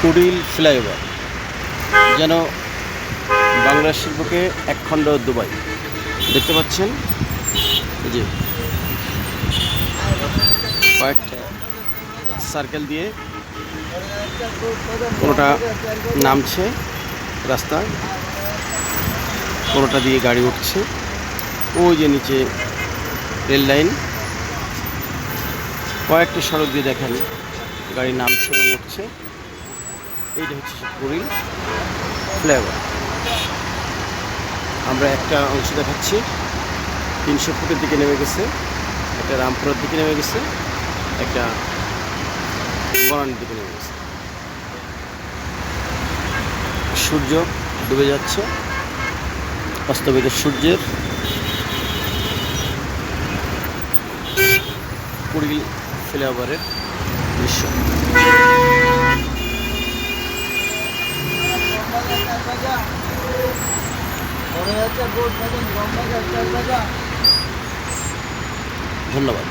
Kuril flyover, যেন বাংলা শিল্পকে একখণ্ড Dubai. দেখতে পাচ্ছেন? যে কয়েকটা সার্কেল দিয়ে কোনোটা নামছে রাস্তা। কোনোটা দিয়ে গাড়ি উঠছে। ওই যে নিচে রেল লাইন। কয়েকটি সড়ক দিয়ে দেখেন, গাড়ি নামছে এবং উঠছে। এইটা হচ্ছে কুড়িল ফ্লাইওভার আমরা একটা অংশ দেখাচ্ছি। তিনশো ফুটের দিকে নেমে গেছে। একটা রামপুরের দিকে নেমে গেছে। একটা বনানির দিকে নেমে গেছে। সূর্য ডুবে যাচ্ছে। অস্তমিত সূর্যের কুড়িল ফ্লাইওভারের দৃশ্য। ধন্যবাদ।